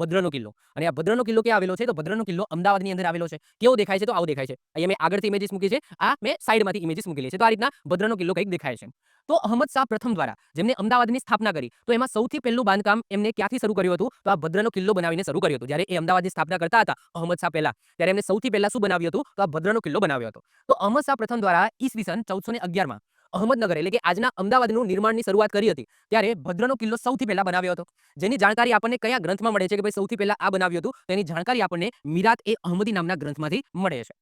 ભદ્રનો કિલ્લો. અને આ ભદ્રનો કિલ્લો ક્યાં આવેલો છે? તો ભદ્રનો કિલ્લો અમદાવાદની અંદર આવેલો છે. કેવો દેખાય છે? તો આવો દેખાય છે. અહીંયા મેં આગળથી ઇમેજીસ મૂકી છે. આ મેં સાઈડમાંથી ઇમેજીસ મૂકેલી છે. તો આ રીતના ભદ્રનો કિલ્લો કંઈક દેખાય છે. તો અહમદ શાહ પ્રથમ દ્વારા જેમને અમદાવાદની સ્થાપના કરી, તો એમાં સૌથી પહેલું બાંધકામ એમને ક્યાંથી શરૂ કર્યું હતું? તો આ ભદ્રનો કિલ્લો બનાવીને શરૂ કર્યું હતું. જ્યારે એ અમદાવાદની સ્થાપના કરતા હતા, અહમદ શાહ પહેલા. ત્યારે એમને સૌથી પહેલા શું બનાવ્યું હતું? તો આ ભદ્રનો કિલ્લો બનાવ્યો હતો. તો અહમદ શાહ પ્રથમ દ્વારા ઈસવીસન ચૌદસો ને અગિયારમાં અહમદનગર એટલે કે આજના અમદાવાદનું નિર્માણની શરૂઆત કરી હતી. ત્યારે ભદ્રનો કિલ્લો સૌથી પહેલા બનાવ્યો હતો. જેની જાણકારી આપણને કયા ગ્રંથમાં મળે છે કે ભાઈ સૌથી પહેલા આ બનાવ્યું હતું? તેની જાણકારી આપણને મિરાત એ અહમદી નામના ગ્રંથમાંથી મળે છે.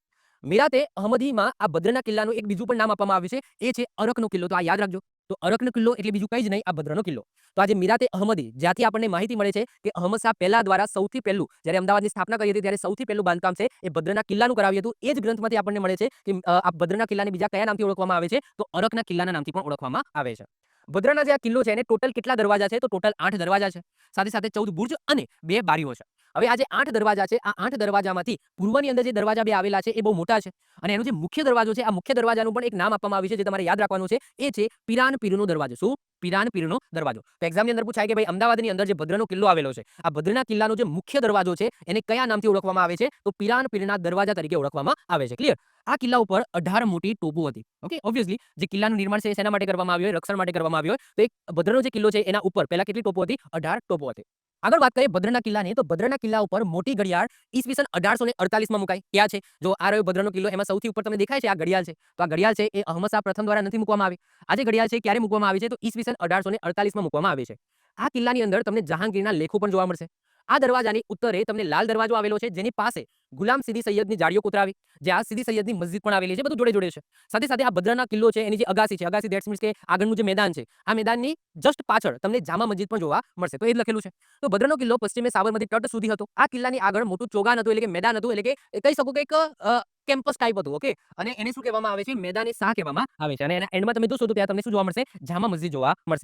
મિરાતે અહમદીમાં આ ભદ્રના કિલ્લાનું એક બીજું પણ નામ આપવામાં આવ્યું છે. એ છે અરકનો કિલ્લો. તો આ યાદ રાખજો. તો અરકનો કિલ્લો એટલે બીજું કંઈ જ નહીં, આ ભદ્રનો કિલ્લો. તો આજે મીરાતે અહમદી, જ્યાંથી આપણને માહિતી મળે છે કે અહમદ શાહ પહેલા દ્વારા સૌથી પહેલું, જ્યારે અમદાવાદની સ્થાપના કરી હતી, ત્યારે સૌથી પહેલું બાંધકામ છે એ ભદ્રના કિલ્લાનું કરાવ્યું હતું. એ જ ગ્રંથમાંથી આપણને મળે છે કે આ ભદ્રના કિલ્લાને બીજા કયા નામથી ઓળખવામાં આવે છે? તો અરકના કિલ્લાના નામથી પણ ઓળખવામાં આવે છે. ભદ્રના જે આ કિલ્લો છે, એને ટોટલ કેટલા દરવાજા છે? તો ટોટલ આઠ દરવાજા છે. સાથે સાથે ચૌદ બુર્જ અને બે બારીઓ છે. હવે આ જે આઠ દરવાજા છે, આ આઠ દરવાજામાંથી પૂર્વની અંદર જે દરવાજા બે આવેલા છે, એ બહુ મોટા છે. અને એનો જે મુખ્ય દરવાજો છે, આ મુખ્ય દરવાજાનું પણ એક નામ આપવામાં આવ્યું છે, જે તમારે યાદ રાખવાનું છે, એ છે પિરાન પીરનો દરવાજો. શું? પિરાન પીરનો દરવાજો. તો એક્ઝામની અંદર પૂછાય કે ભાઈ અમદાવાદની અંદર જે ભદ્રનો કિલ્લો આવેલો છે, આ ભદ્રના કિલ્લાનો જે મુખ્ય દરવાજો છે, એને કયા નામથી ઓળખવામાં આવે છે? તો પિરાન પીરના દરવાજા તરીકે ઓળખવામાં આવે છે. ક્લિયર આ કિલ્લા ઉપર અઢાર મોટી ટોપો હતી. ઓકે ઓબ્વિયસલી જે કિલ્લાનું નિર્માણ છે એના માટે કરવામાં આવ્યું હોય? રક્ષણ માટે કરવામાં આવ્યું હોય? તો એક ભદ્રનો જે કિલ્લો છે, એના ઉપર પહેલા કેટલી ટોપો હતી? અઢાર ટોપો હતી. આગળ વાત કરીએ ભદ્રના કિલ્લાની, તો ભદ્રના કિલ્લા ઉપર મોટી ઘડિયાળ ઈસવીસન અઢારસો અડતાલીસમાં મુકાઈ. ક્યાં છે? જો આ રહ્યો ભદ્રનો કિલ્લો, એમાં સૌથી ઉપર તમને દેખાય છે આ ઘડિયાળ છે. તો આ ઘડિયાળ છે એ અહમદ પ્રથમ દ્વારા નથી મૂકવામાં આવી. આ ઘડિયાળ છે ક્યારે મૂકવામાં આવી છે? તો ઈસવીસન અઢારસો ને અડતાલીસમાં મૂકવામાં આવી છે. આ કિલ્લાની અંદર તમને જહાંગીરના લેખો પણ જોવા મળશે. આ દરવાજાની ઉત્તરે તમને લાલ દરવાજો આવેલો છે, જેની પાસે ગુલામ સીધી સૈયદની જાળીઓ કોતરાવી, જે આ સીધી સૈયદની મસ્જિદ પણ આવેલી છે, બધું જોડે જોડે છે. સાથે સાથે આ ભદ્રના કિલ્લો છે, એની જે અગાસી છે, અગાસી દેટ્સ મીન્સ કે આગળનું જે મેદાન છે, આ મેદાનની જસ્ટ પાછળ તમને જામા મસ્જિદ પણ જોવા મળશે, તો એ લખેલું છે. તો ભદ્રનો કિલ્લો પશ્ચિમે સાબરમતી તટ સુધી હતો. આ કિલ્લાની આગળ મોટું ચોગાન હતું, એટલે કે મેદાન હતું, એટલે કે કહી શકો કે એક કેમ્પસ ટાઈપ હતું ઓકે અને એને શું કહેવામાં આવે છે? મેદાને શાહ કહેવામાં આવે છે. અને એના એન્ડમાં તમે જોશો તો ત્યાં તમને શું જોવા મળશે? જામા મસ્જિદ જોવા મળશે.